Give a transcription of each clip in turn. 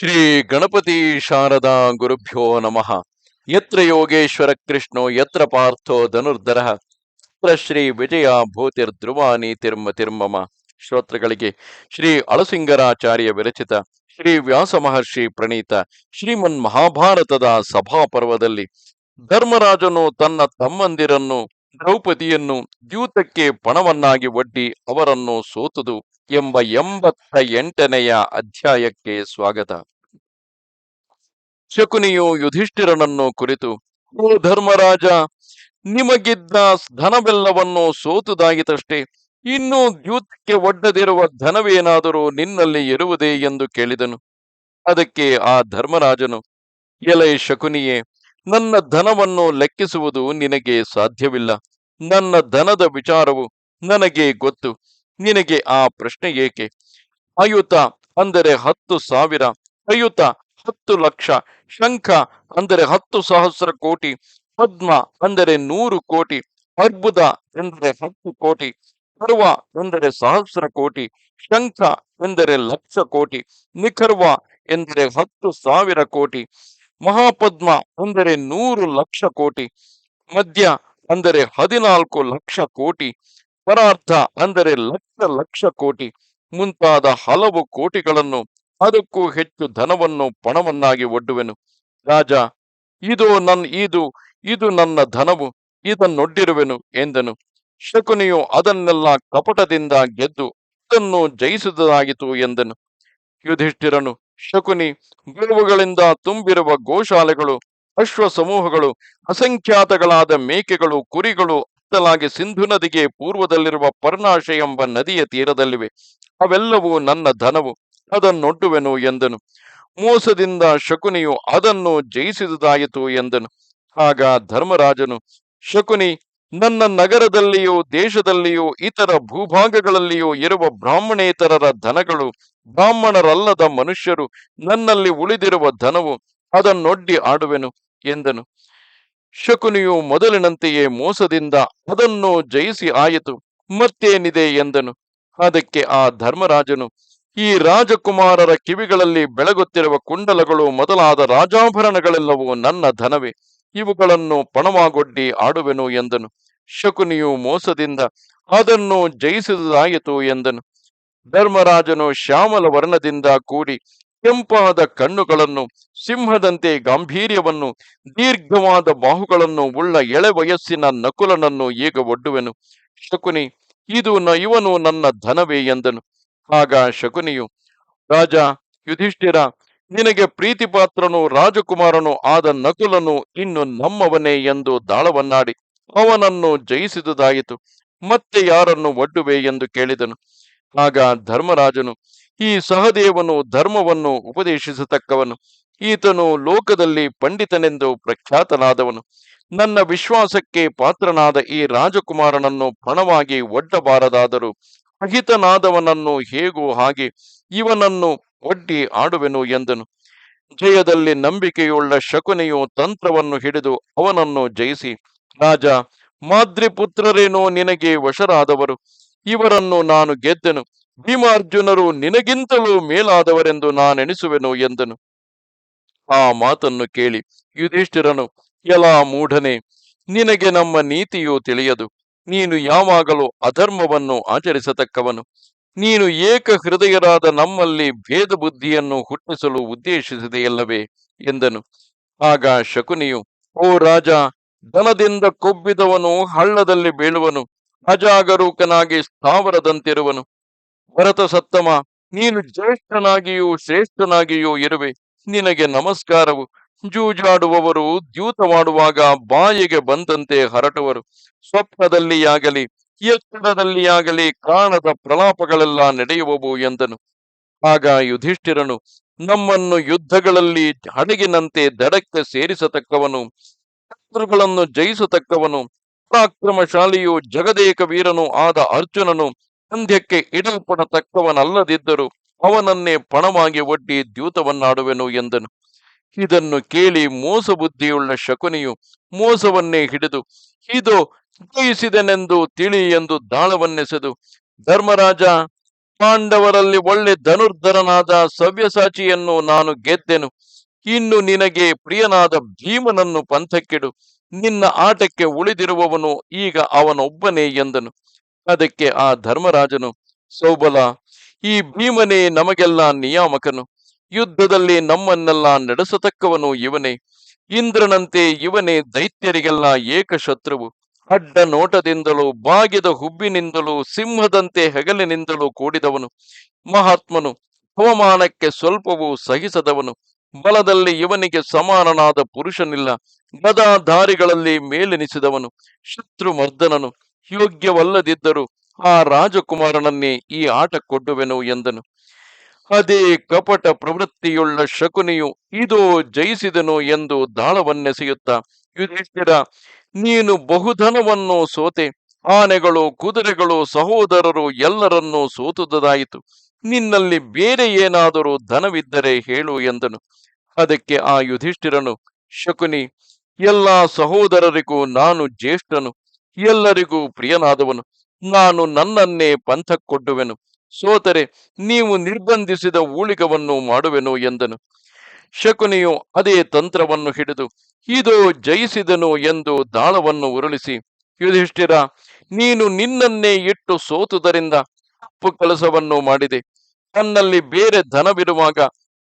ಶ್ರೀ ಗಣಪತಿ ಶಾರದಾ ಗುರುಭ್ಯೋ ನಮಃ. ಯತ್ರ ಯೋಗೇಶ್ವರ ಕೃಷ್ಣೋ, ಯತ್ರ ಪಾರ್ಥೋ ಧನುರ್ಧರ. ಯತ್ರ ಶ್ರೀ ವಿಜಯ ಭೂತಿರ್ ಧ್ರುವಾನಿ ತಿರ್ಮ ತಿರ್ಮಮ. ಶ್ರೋತ್ರಗಳಿಗೆ ಶ್ರೀ ಅಳಸಿಂಗರಾಚಾರ್ಯ ವಿರಚಿತ ಶ್ರೀ ವ್ಯಾಸ ಮಹರ್ಷಿ ಪ್ರಣೀತ ಶ್ರೀಮನ್ ಮಹಾಭಾರತದ ಸಭಾಪರ್ವದಲ್ಲಿ ಧರ್ಮರಾಜನು ತನ್ನ ತಮ್ಮಂದಿರನ್ನು ದ್ರೌಪದಿಯನ್ನು ದ್ಯೂತಕ್ಕೆ ಪಣವನ್ನಾಗಿ ಒಡ್ಡಿ ಅವರನ್ನು ಸೋತುದು ಎಂಬ ಎಂಬತ್ತ ಎಂಟನೆಯ ಅಧ್ಯಾಯಕ್ಕೆ ಸ್ವಾಗತ. ಶಕುನಿಯು ಯುಧಿಷ್ಠಿರನನ್ನು ಕುರಿತು, ಓ ಧರ್ಮರಾಜ, ನಿಮಗಿದ್ದ ಧನವೆಲ್ಲವನ್ನು ಸೋತುದಾಗಿತಷ್ಟೇ ಇನ್ನೂ ದ್ಯೂತಕ್ಕೆ ಒಡ್ಡದಿರುವ ಧನವೇನಾದರೂ ನಿನ್ನಲ್ಲಿ ಇರುವುದೇ ಎಂದು ಕೇಳಿದನು. ಅದಕ್ಕೆ ಆ ಧರ್ಮರಾಜನು, ಎಲೆ ಶಕುನಿಯೇ, ನನ್ನ ಧನವನ್ನು ಲೆಕ್ಕಿಸುವುದು ನಿನಗೆ ಸಾಧ್ಯವಿಲ್ಲ. ನನ್ನ ಧನದ ವಿಚಾರವು ನನಗೆ ಗೊತ್ತು. ನಿನಗೆ ಆ ಪ್ರಶ್ನೆ ಏಕೆ? ಅಯುತ ಅಂದರೆ ಹತ್ತು ಸಾವಿರ, ಅಯುತ ಹತ್ತು ಲಕ್ಷ, ಶಂಖ ಅಂದರೆ ಹತ್ತು ಸಹಸ್ರ ಕೋಟಿ, ಪದ್ಮ ಅಂದರೆ ನೂರು ಕೋಟಿ, ಅರ್ಬುದ ಎಂದರೆ ಹತ್ತು ಕೋಟಿ ಪರ್ವ ಎಂದರೆ ಸಹಸ್ರ ಕೋಟಿ, ಶಂಖ ಎಂದರೆ ಲಕ್ಷ ಕೋಟಿ, ನಿಖರ್ವ ಎಂದರೆ ಹತ್ತು ಸಾವಿರ ಕೋಟಿ, ಮಹಾಪದ್ಮ ಅಂದರೆ ನೂರು ಲಕ್ಷ ಕೋಟಿ ಮಧ್ಯ ಅಂದರೆ ಹದಿನಾಲ್ಕು ಲಕ್ಷ ಕೋಟಿ ಪರಾರ್ಥ ಅಂದರೆ ಲಕ್ಷ ಲಕ್ಷ ಕೋಟಿ ಮುಂತಾದ ಹಲವು ಕೋಟಿಗಳನ್ನು ಅದಕ್ಕೂ ಹೆಚ್ಚು ಧನವನ್ನು ಪಣವನ್ನಾಗಿ ಒಡ್ಡುವೆನು. ರಾಜ, ಇದು ನನ್ನ ಇದು ಇದು ನನ್ನ ಧನವು, ಇದನ್ನೊಡ್ಡಿರುವೆನು ಎಂದನು. ಶಕುನಿಯು ಅದನ್ನೆಲ್ಲ ಕಪಟದಿಂದ ಗೆದ್ದು ಇದನ್ನು ಜಯಿಸಿದಾಗಿತು ಎಂದನು. ಯುಧಿಷ್ಠಿರನು, ಶಕುನಿ ಗೋವುಗಳಿಂದ ತುಂಬಿರುವ ಗೋಶಾಲೆಗಳು ಅಶ್ವ ಸಮೂಹಗಳು ಅಸಂಖ್ಯಾತಗಳಾದ ಮೇಕೆಗಳು, ಕುರಿಗಳು ಅತ್ತಲಾಗಿ ಸಿಂಧು ನದಿಗೆ ಪೂರ್ವದಲ್ಲಿರುವ ಪರ್ನಾಶ ಎಂಬ ನದಿಯ ತೀರದಲ್ಲಿವೆ. ಅವೆಲ್ಲವೂ ನನ್ನ ಧನವು, ಅದನ್ನೊಡ್ಡುವೆನು ಎಂದನು. ಮೋಸದಿಂದ ಶಕುನಿಯು ಅದನ್ನು ಜಯಿಸಿದುದಾಯಿತು ಎಂದನು. ಆಗ ಧರ್ಮರಾಜನು, ಶಕುನಿ, ನನ್ನ ನಗರದಲ್ಲಿಯೂ ದೇಶದಲ್ಲಿಯೂ ಇತರ ಭೂಭಾಗಗಳಲ್ಲಿಯೂ ಇರುವ ಬ್ರಾಹ್ಮಣೇತರರ ಧನಗಳು ಬ್ರಾಹ್ಮಣರಲ್ಲದ ಮನುಷ್ಯರು ನನ್ನಲ್ಲಿ ಉಳಿದಿರುವ ಧನವು ಅದನ್ನೊಡ್ಡಿ ಆಡುವೆನು, ಎಂದನು. ಶಕುನಿಯು ಮೊದಲಿನಂತೆಯೇ ಮೋಸದಿಂದ ಅದನ್ನು ಜಯಿಸಿ ಆಯಿತು, ಮತ್ತೇನಿದೆ ಎಂದನು. ಅದಕ್ಕೆ ಆ ಧರ್ಮರಾಜನು, ಈ ರಾಜಕುಮಾರರ ಕಿವಿಗಳಲ್ಲಿ ಬೆಳಗುತ್ತಿರುವ ಕುಂಡಲಗಳು ಮೊದಲಾದ ರಾಜಾಭರಣಗಳೆಲ್ಲವೂ ನನ್ನ ಧನವೇ, ಇವುಗಳನ್ನು ಪಣವಾಗೊಡ್ಡಿ ಆಡುವೆನು ಎಂದನು. ಶಕುನಿಯು ಮೋಸದಿಂದ ಅದನ್ನು ಜಯಿಸಿದುದಾಯಿತು ಎಂದನು. ಧರ್ಮರಾಜನು ಶ್ಯಾಮಲ ವರ್ಣದಿಂದ ಕೂಡಿ ಕೆಂಪಾದ ಕಣ್ಣುಗಳನ್ನು, ಸಿಂಹದಂತೆ ಗಾಂಭೀರ್ಯವನ್ನು, ದೀರ್ಘವಾದ ಬಾಹುಗಳನ್ನು, ಉಳ್ಳ ಎಳೆ ವಯಸ್ಸಿನ ನಕುಲನನ್ನು ಈಗ ಒಡ್ಡುವೆನು. ಶಕುನಿ, ಇದು ನ ಇವನು ನನ್ನ ಧನವೇ ಎಂದನು. ಆಗ ಶಕುನಿಯು, ರಾಜ, ಯುಧಿಷ್ಠಿರ, ನಿನಗೆ ಪ್ರೀತಿಪಾತ್ರನು ರಾಜಕುಮಾರನು ಆದ ನಕುಲನು ಇನ್ನು ನಮ್ಮವನೇ ಎಂದು ದಾಳವನ್ನಾಡಿ ಅವನನ್ನು ಜಯಿಸಿದುದಾಯಿತು. ಮತ್ತೆ ಯಾರನ್ನು ಒಡ್ಡುವೆ ಎಂದು ಕೇಳಿದನು. ಆಗ ಧರ್ಮರಾಜನು ಈ ಸಹದೇವನು ಧರ್ಮವನ್ನು ಉಪದೇಶಿಸತಕ್ಕವನು. ಈತನು ಲೋಕದಲ್ಲಿ ಪಂಡಿತನೆಂದು ಪ್ರಖ್ಯಾತನಾದವನು. ನನ್ನ ವಿಶ್ವಾಸಕ್ಕೆ ಪಾತ್ರನಾದ ಈ ರಾಜಕುಮಾರನನ್ನು ಪಣವಾಗಿ ಒಡ್ಡಬಾರದಾದರೂ ಅಹಿತನಾದವನನ್ನು ಹೇಗೂ ಹಾಗೆ ಇವನನ್ನು ಒಡ್ಡಿ ಆಡುವೆನು ಎಂದನು. ಜಯದಲ್ಲಿ ನಂಬಿಕೆಯುಳ್ಳ ಶಕುನೆಯು ತಂತ್ರವನ್ನು ಹಿಡಿದು ಅವನನ್ನು ಜಯಿಸಿ, ರಾಜ, ಮಾದ್ರಿಪುತ್ರರೇನೋ ನಿನಗೆ ವಶರಾದವರು. ಇವರನ್ನು ನಾನು ಗೆದ್ದೆನು. ಭೀಮಾರ್ಜುನರು ನಿನಗಿಂತಲೂ ಮೇಲಾದವರೆಂದು ನಾನೆಣಿಸುವೆನು ಎಂದನು. ಆ ಮಾತನ್ನು ಕೇಳಿ ಯುಧಿಷ್ಠಿರನು ಎಲಾ ಮೂಢನೆ, ನಿನಗೆ ನಮ್ಮ ನೀತಿಯು ತಿಳಿಯದು. ನೀನು ಯಾವಾಗಲೂ ಅಧರ್ಮವನ್ನು ಆಚರಿಸತಕ್ಕವನು. ನೀನು ಏಕ ಹೃದಯರಾದ ನಮ್ಮಲ್ಲಿ ಭೇದ ಬುದ್ಧಿಯನ್ನು ಹುಟ್ಟಿಸಲು ಉದ್ದೇಶಿಸಿದೆಯಲ್ಲವೇ? ಎಂದನು. ಆಗ ಶಕುನಿಯು, ಓ ರಾಜ, ದನದಿಂದ ಕೊಬ್ಬಿದವನು ಹಳ್ಳದಲ್ಲಿ ಬೀಳುವನು. ಅಜಾಗರೂಕನಾಗಿ ಸ್ಥಾವರದಂತಿರುವನು. ಭರತ ಸತ್ತಮ, ನೀನು ಜ್ಯೇಷ್ಠನಾಗಿಯೂ ಶ್ರೇಷ್ಠನಾಗಿಯೂ ಇರುವೆ. ನಿನಗೆ ನಮಸ್ಕಾರವು. ಜೂಜಾಡುವವರು ದ್ಯೂತವಾಡುವಾಗ ಬಾಯಿಗೆ ಬಂದಂತೆ ಹರಟುವರು. ಸ್ವಪ್ನದಲ್ಲಿಯಾಗಲಿ ಎತ್ತರದಲ್ಲಿಯಾಗಲಿ ಕಾಣದ ಪ್ರಲಾಪಗಳೆಲ್ಲ ನಡೆಯುವವು ಎಂದನು. ಆಗ ಯುಧಿಷ್ಠಿರನು, ನಮ್ಮನ್ನು ಯುದ್ಧಗಳಲ್ಲಿ ಹಡಗಿನಂತೆ ದಡಕ್ಕೆ ಸೇರಿಸತಕ್ಕವನು, ಶತ್ರುಗಳನ್ನು ಜಯಿಸತಕ್ಕವನು ಪರಾಕ್ರಮಶಾಲಿಯು ಜಗದೇಕ ವೀರನು ಆದ ಅರ್ಜುನನು ಸಂಧ್ಯಕ್ಕೆ ಇಡಲ್ಪಡತಕ್ಕವನಲ್ಲದಿದ್ದರೂ ಅವನನ್ನೇ ಪಣವಾಗಿ ಒಡ್ಡಿ ದ್ಯೂತವನ್ನಾಡುವೆನು ಎಂದನು. ಇದನ್ನು ಕೇಳಿ ಮೋಸ ಬುದ್ಧಿಯುಳ್ಳ ಶಕುನಿಯು ಮೋಸವನ್ನೇ ಹಿಡಿದು, ಇದು ಜಯಿಸಿದನೆಂದು ತಿಳಿ ಎಂದು ದಾಳವನ್ನೆಸೆದು, ಧರ್ಮರಾಜ, ಪಾಂಡವರಲ್ಲಿ ಒಳ್ಳೆ ಧನುರ್ಧರನಾದ ಸವ್ಯಸಾಚಿಯನ್ನು ನಾನು ಗೆದ್ದೆನು. ಇನ್ನು ನಿನಗೆ ಪ್ರಿಯನಾದ ಭೀಮನನ್ನು ಪಂಥಕ್ಕಿಡು. ನಿನ್ನ ಆಟಕ್ಕೆ ಉಳಿದಿರುವವನು ಈಗ ಅವನೊಬ್ಬನೇ ಎಂದನು. ಅದಕ್ಕೆ ಆ ಧರ್ಮರಾಜನು, ಸೌಬಲ, ಈ ಭೀಮನೇ ನಮಗೆಲ್ಲ ನಿಯಾಮಕನು. ಯುದ್ಧದಲ್ಲಿ ನಮ್ಮನ್ನೆಲ್ಲ ನಡೆಸತಕ್ಕವನು ಇವನೇ. ಇಂದ್ರನಂತೆ ಇವನೇ ದೈತ್ಯರಿಗೆಲ್ಲ ಏಕಶತ್ರುವು. ಅಡ್ಡ ನೋಟದಿಂದಲೂ, ಬಾಗಿದ ಹುಬ್ಬಿನಿಂದಲೂ, ಸಿಂಹದಂತೆ ಹೆಗಲಿನಿಂದಲೂ ಕೂಡಿದವನು. ಮಹಾತ್ಮನು, ಅವಮಾನಕ್ಕೆ ಸ್ವಲ್ಪವೂ ಸಹಿಸದವನು. ಬಲದಲ್ಲಿ ಇವನಿಗೆ ಸಮಾನನಾದ ಪುರುಷನಿಲ್ಲ. ಗದಾಧಾರಿಗಳಲ್ಲಿ ಮೇಲೆನಿಸಿದವನು ಶತ್ರು ಮರ್ದನನು ಯೋಗ್ಯವಲ್ಲದಿದ್ದರೂ ಆ ರಾಜಕುಮಾರನನ್ನೇ ಈ ಆಟ ಕೊಡುವೆನು ಎಂದನು. ಅದೇ ಕಪಟ ಪ್ರವೃತ್ತಿಯುಳ್ಳ ಶಕುನಿಯು ಇದೋ ಜಯಿಸಿದನು ಎಂದು ದಾಳವನ್ನೆಸೆಯುತ್ತಾ, ಯುಧಿಷ್ಠಿರ, ನೀನು ಬಹುಧನವನ್ನು ಸೋತೆ, ಆನೆಗಳು ಕುದುರೆಗಳು ಸಹೋದರರು ಎಲ್ಲರನ್ನೂ ಸೋತುದಾಯಿತು ನಿನ್ನಲ್ಲಿ ಬೇರೆ ಏನಾದರೂ ಧನವಿದ್ದರೆ ಹೇಳು ಎಂದನು. ಅದಕ್ಕೆ ಆ ಯುಧಿಷ್ಠಿರನು, ಶಕುನಿ, ಎಲ್ಲಾ ಸಹೋದರರಿಗೂ ನಾನು ಜ್ಯೇಷ್ಠನು, ಎಲ್ಲರಿಗೂ ಪ್ರಿಯನಾದವನು. ನಾನು ನನ್ನನ್ನೇ ಪಂಥಕ್ಕೊಡ್ಡುವೆನು. ಸೋತರೆ, ನೀವು ನಿರ್ಬಂಧಿಸಿದ ಊಳಿಗವನ್ನು ಮಾಡುವೆನು ಎಂದನು. ಶಕುನಿಯು ಅದೇ ತಂತ್ರವನ್ನು ಹಿಡಿದು, ಇದು ಜಯಿಸಿದನು ಎಂದು ದಾಳವನ್ನು ಉರುಳಿಸಿ, ಯುಧಿಷ್ಠಿರ, ನೀನು ನಿನ್ನನ್ನೇ ಇಟ್ಟು ಸೋತುದರಿಂದ ತಪ್ಪು ಕೆಲಸವನ್ನು ಮಾಡಿದೆ. ತನ್ನಲ್ಲಿ ಬೇರೆ ಧನವಿರುವಾಗ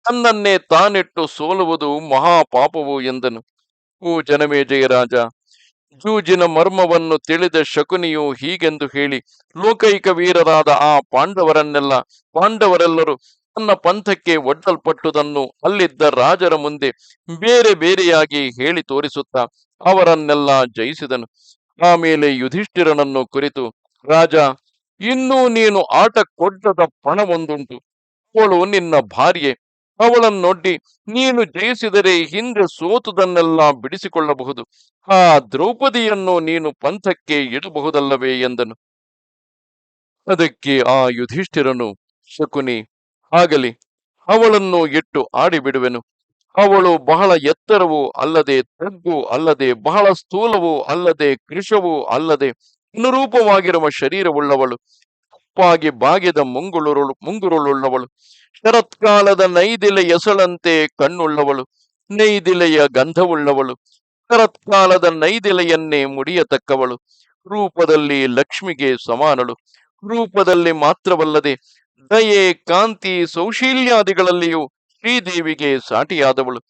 ತನ್ನನ್ನೇ ತಾನಿಟ್ಟು ಸೋಲುವುದು ಮಹಾಪಾಪವು ಎಂದನು. ಓ ಜನಮೇಜಯ ಜಯರಾಜ ಜೂಜಿನ ಮರ್ಮವನ್ನು ತಿಳಿದ ಶಕುನಿಯು ಹೀಗೆಂದು ಹೇಳಿ, ಲೋಕೈಕ ವೀರರಾದ ಆ ಪಾಂಡವರನ್ನೆಲ್ಲ, ಪಾಂಡವರೆಲ್ಲರೂ ತನ್ನ ಪಂಥಕ್ಕೆ ಒಡ್ಡಲ್ಪಟ್ಟುದನ್ನು ಅಲ್ಲಿದ್ದ ರಾಜರ ಮುಂದೆ ಬೇರೆ ಬೇರೆಯಾಗಿ ಹೇಳಿ ತೋರಿಸುತ್ತಾ ಅವರನ್ನೆಲ್ಲ ಜಯಿಸಿದನು. ಆಮೇಲೆ ಯುಧಿಷ್ಠಿರನನ್ನು ಕುರಿತು, ರಾಜ ಇನ್ನೂ ನೀನು ಆಟ ಕೊಡ್ಡದ ಪಣವೊಂದುಂಟು. ಅವಳು ನಿನ್ನ ಭಾರ್ಯೆ ಅವಳನ್ನೊಡ್ಡಿ ನೀನು ಜಯಿಸಿದರೆ ಹಿಂದೆ ಸೋತುದನ್ನೆಲ್ಲ ಬಿಡಿಸಿಕೊಳ್ಳಬಹುದು. ಆ ದ್ರೌಪದಿಯನ್ನು ನೀನು ಪಂಥಕ್ಕೆ ಇಡಬಹುದಲ್ಲವೇ ಎಂದನು. ಅದಕ್ಕೆ ಆ ಯುಧಿಷ್ಠಿರನು, ಶಕುನಿ ಆಗಲಿ ಅವಳನ್ನು ಇಟ್ಟು ಆಡಿಬಿಡುವೆನು. ಅವಳು ಬಹಳ ಎತ್ತರವೂ ಅಲ್ಲದೆ ತಗ್ಗು ಅಲ್ಲದೆ ಬಹಳ ಸ್ಥೂಲವೂ ಅಲ್ಲದೆ ಕೃಶವೂ ಅಲ್ಲದೆ ಅನುರೂಪವಾಗಿರುವ ಶರೀರವುಳ್ಳವಳು, ತಪ್ಪಾಗಿ ಬಾಗಿದ ಮುಂಗುಳುರುಳು, ಮುಂಗುರುಳುಳ್ಳವಳು, ಶರತ್ಕಾಲದ ನೈದಿಲೆ ಎಸಳಂತೆ ಕಣ್ಣುಳ್ಳವಳು, ನೈದಿಲೆಯ ಗಂಧವುಳ್ಳವಳು, ಶರತ್ಕಾಲದ ನೈದಿಲೆಯನ್ನೇ ಮುಡಿಯತಕ್ಕವಳು, ರೂಪದಲ್ಲಿ ಲಕ್ಷ್ಮಿಗೆ ಸಮಾನಳು, ರೂಪದಲ್ಲಿ ಮಾತ್ರವಲ್ಲದೆ ದಯೆ, ಕಾಂತಿ, ಸೌಶೀಲ್ಯಾದಿಗಳಲ್ಲಿಯೂ ಶ್ರೀದೇವಿಗೆ ಸಾಟಿಯಾದವಳು.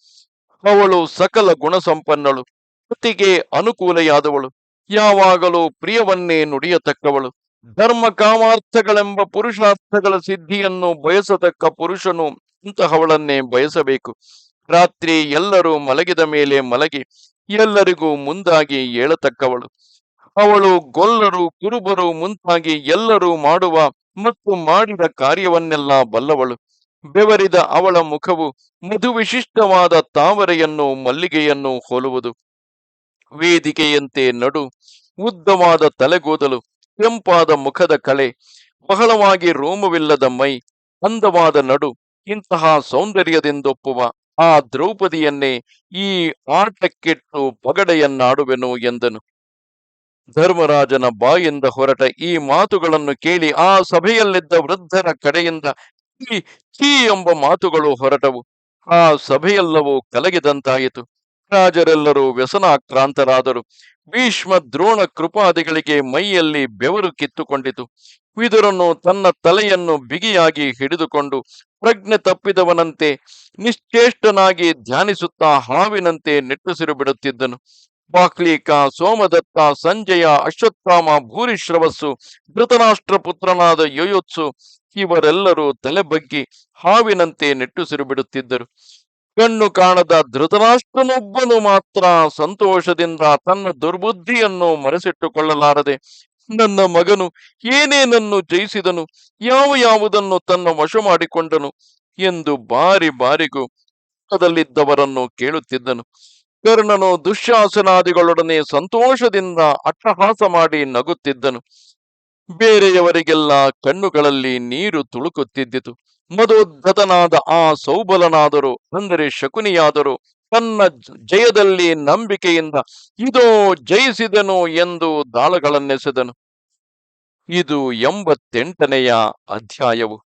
ಅವಳು ಸಕಲ ಗುಣಸಂಪನ್ನಳು, ಕೃತಿಗೆ ಅನುಕೂಲೆಯಾದವಳು. ಯಾವಾಗಲೂ ಪ್ರಿಯವನ್ನೇ ನುಡಿಯತಕ್ಕವಳು. ಧರ್ಮ ಕಾಮಾರ್ಥಗಳೆಂಬ ಪುರುಷಾರ್ಥಗಳ ಸಿದ್ಧಿಯನ್ನು ಬಯಸತಕ್ಕ ಪುರುಷನು ಇಂತಹವಳನ್ನೇ ಬಯಸಬೇಕು. ರಾತ್ರಿ ಎಲ್ಲರೂ ಮಲಗಿದ ಮೇಲೆ ಮಲಗಿ ಎಲ್ಲರಿಗೂ ಮುಂದಾಗಿ ಏಳತಕ್ಕವಳು ಅವಳು ಗೊಲ್ಲರು, ಕುರುಬರು ಮುಂತಾಗಿ ಎಲ್ಲರೂ ಮಾಡುವ ಮತ್ತು ಮಾಡಿದ ಕಾರ್ಯವನ್ನೆಲ್ಲ ಬಲ್ಲವಳು. ಬೆವರಿದ ಅವಳ ಮುಖವು ಮಧುವಿಶಿಷ್ಟವಾದ ತಾವರೆಯನ್ನು, ಮಲ್ಲಿಗೆಯನ್ನು ಹೋಲುವುದು. ವೇದಿಕೆಯಂತೆ ನಡು ಉದ್ದವಾದ ತಲೆಗೂದಲು ಕೆಂಪಾದ ಮುಖದ ಕಳೆ, ಬಹಳವಾಗಿ ರೋಮವಿಲ್ಲದ ಮೈ, ಅಂದವಾದ ನಡು ಇಂತಹ ಸೌಂದರ್ಯದಿಂದೊಪ್ಪುವ ಆ ದ್ರೌಪದಿಯನ್ನೇ ಈ ಆಟಕ್ಕಿಟ್ಟು ಪಗಡೆಯನ್ನಾಡುವೆನು ಎಂದನು. ಧರ್ಮರಾಜನ ಬಾಯಿಂದ ಹೊರಟ ಈ ಮಾತುಗಳನ್ನು ಕೇಳಿ ಆ ಸಭೆಯಲ್ಲಿದ್ದ ವೃದ್ಧರ ಕಡೆಯಿಂದ ಚೀ ಛೀ ಎಂಬ ಮಾತುಗಳು ಹೊರಟವು. ಆ ಸಭೆಯೆಲ್ಲವೂ ಕಲಗಿದಂತಾಯಿತು. ರಾಜರೆಲ್ಲರೂ ವ್ಯಸನಾಕ್ರಾಂತರಾದರು. ಭೀಷ್ಮ ದ್ರೋಣ ಕೃಪಾದಿಗಳಿಗೆ ಮೈಯಲ್ಲಿ ಬೆವರು ಕಿತ್ತುಕೊಂಡಿತು. ವಿದುರನು ತನ್ನ ತಲೆಯನ್ನು ಬಿಗಿಯಾಗಿ ಹಿಡಿದುಕೊಂಡು ಪ್ರಜ್ಞೆ ತಪ್ಪಿದವನಂತೆ ನಿಶ್ಚೇಷ್ಟನಾಗಿ ಧ್ಯಾನಿಸುತ್ತಾ ಹಾವಿನಂತೆ ನೆಟ್ಟುಸಿರು ಬಿಡುತ್ತಿದ್ದನು ಬಾಕ್ಲೀಕ, ಸೋಮದತ್ತ, ಸಂಜಯ, ಅಶ್ವತ್ಥಾಮ ಭೂರಿಶ್ರವಸ್ಸು ಧೃತರಾಷ್ಟ್ರ ಪುತ್ರನಾದ ಯೋಯೋತ್ಸು ಇವರೆಲ್ಲರೂ ತಲೆ ಬಗ್ಗಿ ಹಾವಿನಂತೆ ನೆಟ್ಟುಸಿರು ಬಿಡುತ್ತಿದ್ದರು ಕಣ್ಣು ಕಾಣದ ಧೃತರಾಷ್ಟ್ರನೊಬ್ಬನು ಮಾತ್ರ ಸಂತೋಷದಿಂದ ತನ್ನ ದುರ್ಬುದ್ಧಿಯನ್ನು ಮರೆಸಿಟ್ಟುಕೊಳ್ಳಲಾರದೆ, ನನ್ನ ಮಗನು ಏನೇನನ್ನು ಜಯಿಸಿದನು, ಯಾವ ಯಾವುದನ್ನು ತನ್ನ ವಶ ಮಾಡಿಕೊಂಡನು ಎಂದು ಬಾರಿ ಬಾರಿಗೂ ಪಕ್ಕದಲ್ಲಿದ್ದವರನ್ನು ಕೇಳುತ್ತಿದ್ದನು. ಕರ್ಣನು ದುಶ್ಯಾಸನಾದಿಗಳೊಡನೆ ಸಂತೋಷದಿಂದ ಅಟ್ಟಹಾಸ ಮಾಡಿ ನಗುತ್ತಿದ್ದನು. ಬೇರೆಯವರಿಗೆಲ್ಲ ಕಣ್ಣುಗಳಲ್ಲಿ ನೀರು ತುಳುಕುತ್ತಿದ್ದಿತು. ಮದೋದ್ಧತನಾದ ಆ ಸೌಬಲನಾದರು. ಅಂದರೆ ಶಕುನಿಯಾದರು. ತನ್ನ ಜಯದಲ್ಲಿ ನಂಬಿಕೆಯಿಂದ ಇದೋ ಜಯಿಸಿದನು ಎಂದು ದಾಳಗಳನ್ನೆಸೆದನು. ಇದು ಎಂಬತ್ತೆಂಟನೆಯ ಅಧ್ಯಾಯವು.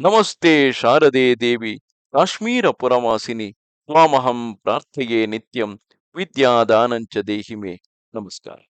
ನಮಸ್ತೆ ಶಾರದೆ ದೇವಿ ಕಾಶ್ಮೀರ ಪುರವಾಸಿನಿ ಮಾಮಹಂ ಪ್ರಾರ್ಥೆಯೇ ನಿತ್ಯಂ. ವಿದ್ಯಾದಾನಂಚ ದೇಹಿಮೆ. ನಮಸ್ಕಾರ.